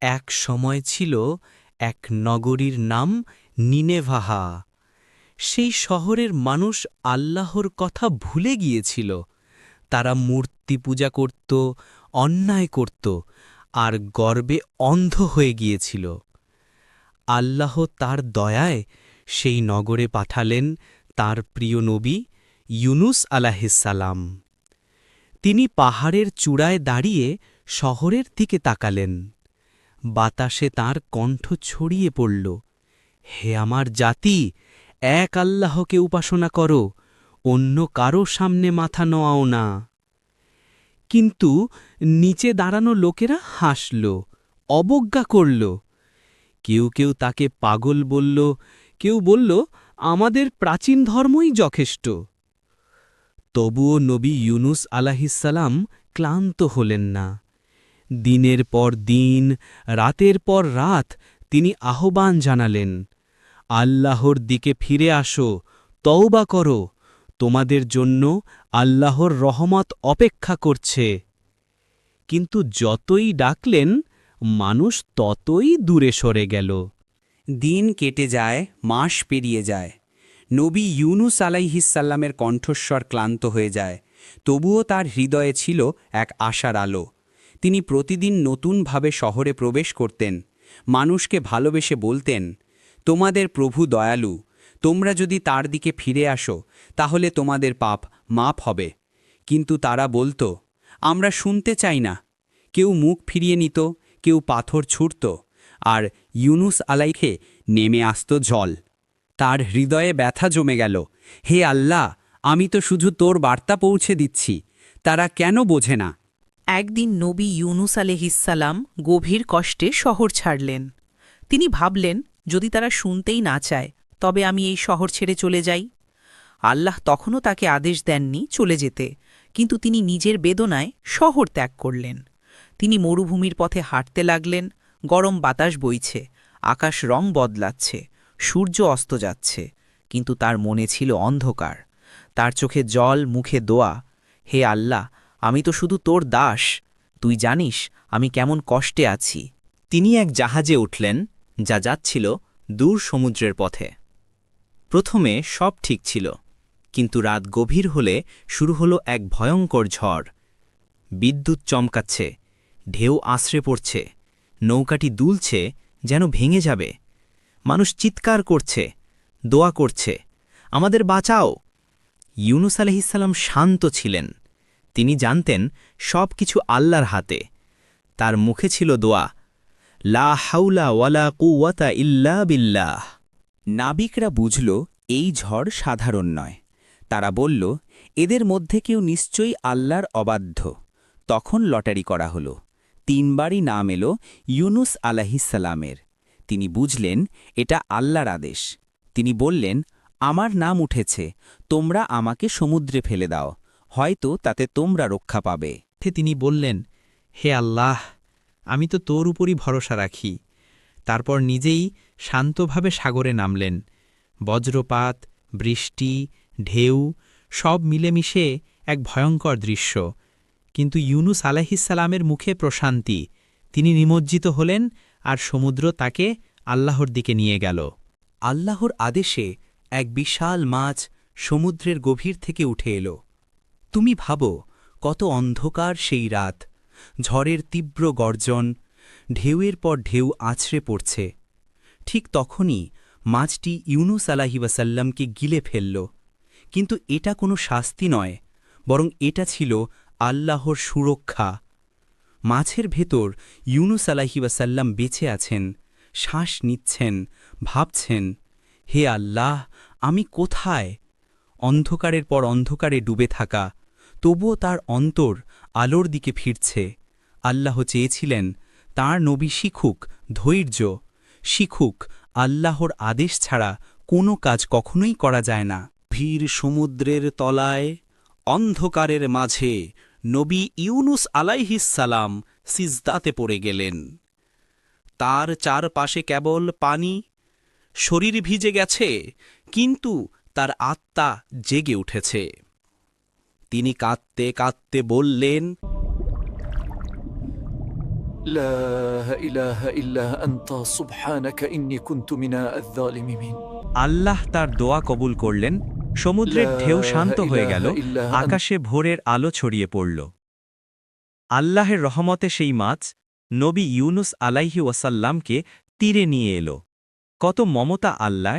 এক সময় ছিল এক নগরীর নাম নিনেভাহা। সেই শহরের মানুষ আল্লাহর কথা ভুলে গিয়েছিল। তারা মূর্তি পূজা করত, অন্যায় করত, আর গর্বে অন্ধ হয়ে গিয়েছিল। আল্লাহ তার দয়ায় সেই নগরে পাঠালেন তার প্রিয় নবী ইউনুস আলাহিসাল্লাম তিনি পাহাড়ের চূড়ায় দাঁড়িয়ে শহরের দিকে তাকালেন। বাতাসে তার কণ্ঠ ছড়িয়ে পড়ল। হে আমার জাতি, এক আল্লাহকে উপাসনা করো, অন্য কারও সামনে মাথা নোয়াও না। কিন্তু নিচে দাঁড়ানো লোকেরা হাসল, অবজ্ঞা করল। কেউ কেউ তাকে পাগল বলল, কেউ বলল, আমাদের প্রাচীন ধর্মই যথেষ্ট। তবুও নবী ইউনুস আলাহিসাল্লাম ক্লান্ত হলেন না। দিনের পর দিন, রাতের পর রাত তিনি আহ্বান জানালেন, আল্লাহর দিকে ফিরে আসো, তওবা করো, তোমাদের জন্য আল্লাহর রহমত অপেক্ষা করছে। কিন্তু যতই ডাকলেন, মানুষ ততই দূরে সরে গেল। দিন কেটে যায়, মাস পেরিয়ে যায়। নবী ইউনুস আলাইহিসাল্লামের কণ্ঠস্বর ক্লান্ত হয়ে যায়, তবুও তার হৃদয়ে ছিল এক আশার আলো। তিনি প্রতিদিন নতুনভাবে শহরে প্রবেশ করতেন, মানুষকে ভালোবেসে বলতেন, তোমাদের প্রভু দয়ালু, তোমরা যদি তার দিকে ফিরে আসো, তাহলে তোমাদের পাপ মাপ হবে। কিন্তু তারা বলতো, আমরা শুনতে চাই না। কেউ মুখ ফিরিয়ে নিত, কেউ পাথর ছুঁড়ত, আর ইউনুস আলাইখে নেমে আসত জল। তার হৃদয়ে ব্যথা জমে গেল, হে আল্লাহ, আমি তো শুধু তোর বার্তা পৌঁছে দিচ্ছি, তারা কেন বোঝে না? একদিন নবী ইউনুস আলহিসাল্লাম গভীর কষ্টে শহর ছাড়লেন। তিনি ভাবলেন, যদি তারা শুনতেই না চায়, তবে আমি এই শহর ছেড়ে চলে যাই। আল্লাহ তখনও তাকে আদেশ দেননি চলে যেতে, কিন্তু তিনি নিজের বেদনায় শহর ত্যাগ করলেন। তিনি মরুভূমির পথে হাঁটতে লাগলেন, গরম বাতাস বইছে, আকাশ রং বদলাচ্ছে, সূর্য অস্ত যাচ্ছে, কিন্তু তার মনে ছিল অন্ধকার। তার চোখে জল, মুখে দোয়া, হে আল্লাহ আমি তো শুধু তোর দাস, তুই জানিস আমি কেমন কষ্টে আছি। তিনি এক জাহাজে উঠলেন, যা যাচ্ছিল দূর সমুদ্রের পথে। প্রথমে সব ঠিক ছিল, কিন্তু রাত গভীর হলে শুরু হলো এক ভয়ঙ্কর ঝড়। বিদ্যুৎ চমকাচ্ছে, ঢেউ আশ্রে পড়ছে, নৌকাটি দুলছে যেন ভেঙে যাবে। মানুষ চিৎকার করছে, দোয়া করছে, আমাদের বাঁচাও। ইউনুস আলহিসাল্লাম শান্ত ছিলেন। তিনি জানতেন সব কিছু আল্লাহর হাতে। তার মুখে ছিল দোয়া, লা হাউলা ওয়ালা কুওয়াতা ইল্লা বিল্লাহ। নাবিকরা বুঝল, এই ঝড় সাধারণ নয়। তারা বলল, এদের মধ্যে কেউ নিশ্চয়ই আল্লাহর অবাধ্য। তখন লটারি করা হল। তিনবারই নাম এলো ইউনুস আলাহিসাল্লামের তিনি বুঝলেন, এটা আল্লাহর আদেশ। তিনি বললেন, আমার নাম উঠেছে, তোমরা আমাকে সমুদ্রে ফেলে দাও। হয়তো তাতে তোমরা রক্ষা পাবে। তিনি বললেন, হে আল্লাহ, আমি তো তোর উপরই ভরসা রাখি। তারপর নিজেই শান্তভাবে সাগরে নামলেন। বজ্রপাত, বৃষ্টি, ঢেউ, সব মিলেমিশে এক ভয়ঙ্কর দৃশ্য। কিন্তু ইউনুস আলাহিসাল্লামের মুখে প্রশান্তি। তিনি নিমজ্জিত হলেন আর সমুদ্র তাকে আল্লাহর দিকে নিয়ে গেল। আল্লাহর আদেশে এক বিশাল মাছ সমুদ্রের গভীর থেকে উঠে এলো। তুমি ভাবো, কত অন্ধকার সেই রাত। ঝড়ের তীব্র গর্জন, ঢেউয়ের পর ঢেউ আছড়ে পড়ছে। ঠিক তখনই মাছটি ইউনুস আলাহিবাসাল্লামকে গিলে ফেলল। কিন্তু এটা কোনো শাস্তি নয়, বরং এটা ছিল আল্লাহর সুরক্ষা। মাছের ভেতর ইউনুস আলাহিবাসাল্লাম বেঁচে আছেন, শ্বাস নিচ্ছেন, ভাবছেন, হে আল্লাহ, আমি কোথায়? অন্ধকারের পর অন্ধকারে ডুবে থাকা তবুও তার অন্তর আলোর দিকে ফিরছে। আল্লাহ চেয়েছিলেন, তার নবী শিখুক, ধৈর্য। শিখুক, আল্লাহর আদেশ ছাড়া কোনো কাজ কখনোই করা যায় না। ভীর সমুদ্রের তলায়, অন্ধকারের মাঝে নবী ইউনুস আলাইহিসালাম সিজদাতে পড়ে গেলেন। তার চারপাশে কেবল পানি, শরীর ভিজে গেছে, কিন্তু তার আত্মা জেগে উঠেছে। তিনি কাঁদতে কাঁদতে বললেন لا إله إلا أنت سبحانك إني كنت من الظالمين আল্লাহ তার দোয়া কবুল করলেন সমুদ্রের ঢেউ শান্ত হয়ে গেল আকাশে ভোরের আলো ছড়িয়ে পড়ল আল্লাহের রহমতে সেই মাছ নবী ইউনুস আলাইহি ওয়াসাল্লামকে তীরে নিয়ে এলো কত মমতা আল্লাহ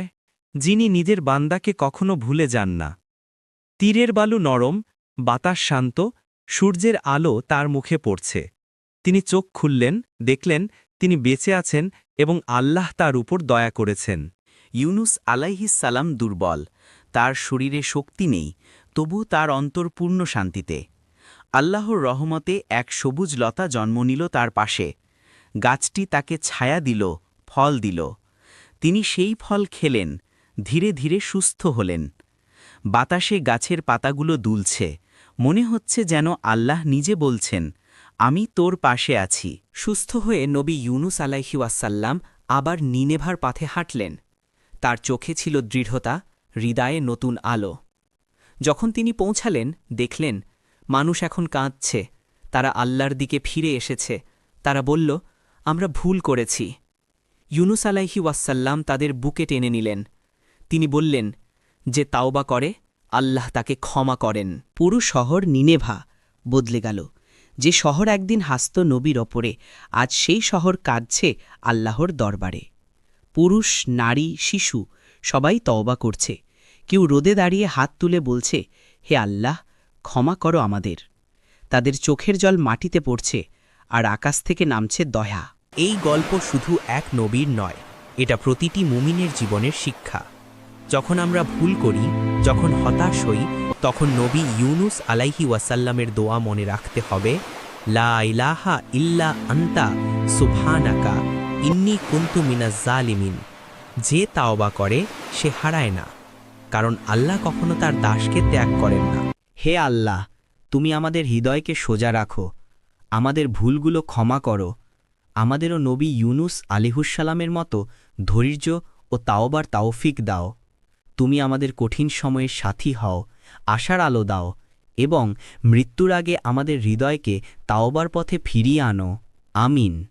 যিনি নিজের বান্দাকে কখনো ভুলে যান না তীরের বালু নরম বাতাস শান্ত, সূর্যের আলো তার মুখে পড়ছে। তিনি চোখ খুললেন, দেখলেন, তিনি বেঁচে আছেন এবং আল্লাহ তার উপর দয়া করেছেন। ইউনুস আলাইহিসালাম দুর্বল, তার শরীরে শক্তি নেই তবু তার অন্তর পূর্ণ শান্তিতে। আল্লাহর রহমতে এক সবুজ লতা জন্ম নিল তার পাশে। গাছটি তাকে ছায়া দিল, ফল দিল। তিনি সেই ফল খেলেন, ধীরে ধীরে সুস্থ হলেন। বাতাসে গাছের পাতাগুলো দুলছে। মনে হচ্ছে যেন আল্লাহ নিজে বলছেন, আমি তোর পাশে আছি। সুস্থ হয়ে নবী ইউনুস আলাইহি ওয়াসাল্লাম আবার নিনেভার পাথে হাঁটলেন। তার চোখে ছিল দৃঢ়তা, হৃদয়ে নতুন আলো। যখন তিনি পৌঁছালেন, দেখলেন, মানুষ এখন কাঁদছে। তারা আল্লাহর দিকে ফিরে এসেছে। তারা বলল, আমরা ভুল করেছি। ইউনুস আলাইহি ওয়াসাল্লাম তাদের বুকে টেনে নিলেন। তিনি বললেন যে তাওবা করে, আল্লাহ তাকে ক্ষমা করেন। পুরো শহর নিনেভা বদলে গেল। যে শহর একদিন হাসত নবীর ওপরে, আজ সেই শহর কাঁদছে আল্লাহর দরবারে। পুরুষ, নারী, শিশু, সবাই তওবা করছে। কেউ রোদে দাঁড়িয়ে হাত তুলে বলছে, হে আল্লাহ, ক্ষমা করো আমাদের। তাদের চোখের জল মাটিতে পড়ছে আর আকাশ থেকে নামছে দয়া। এই গল্প শুধু এক নবীর নয়, এটা প্রতিটি মুমিনের জীবনের শিক্ষা। যখন আমরা ভুল করি, যখন হতাশ হই, তখন নবী ইউনুস আলাইহি ওয়াসাল্লামের দোয়া মনে রাখতে হবে, লা ইলাহা ইল্লা আন্তা সুবহানাকা, ইন্নি কুন্তু মিনাজ জালিমিন। যে তাওবা করে, সে হারায় না, কারণ আল্লাহ কখনো তার দাসকে ত্যাগ করেন না। হে আল্লাহ, তুমি আমাদের হৃদয়কে সোজা রাখো, আমাদের ভুলগুলো ক্ষমা করো। আমাদেরও নবী ইউনুস আলিহুসালামের মতো ধৈর্য ও তাওবার তাওফিক দাও। তুমি আমাদের কঠিন সময়ে সাথী হও, আশার আলো দাও এবং মৃত্যুর আগে আমাদের হৃদয়কে তাওবার পথে ফিরিয়ে আনো। আমিন।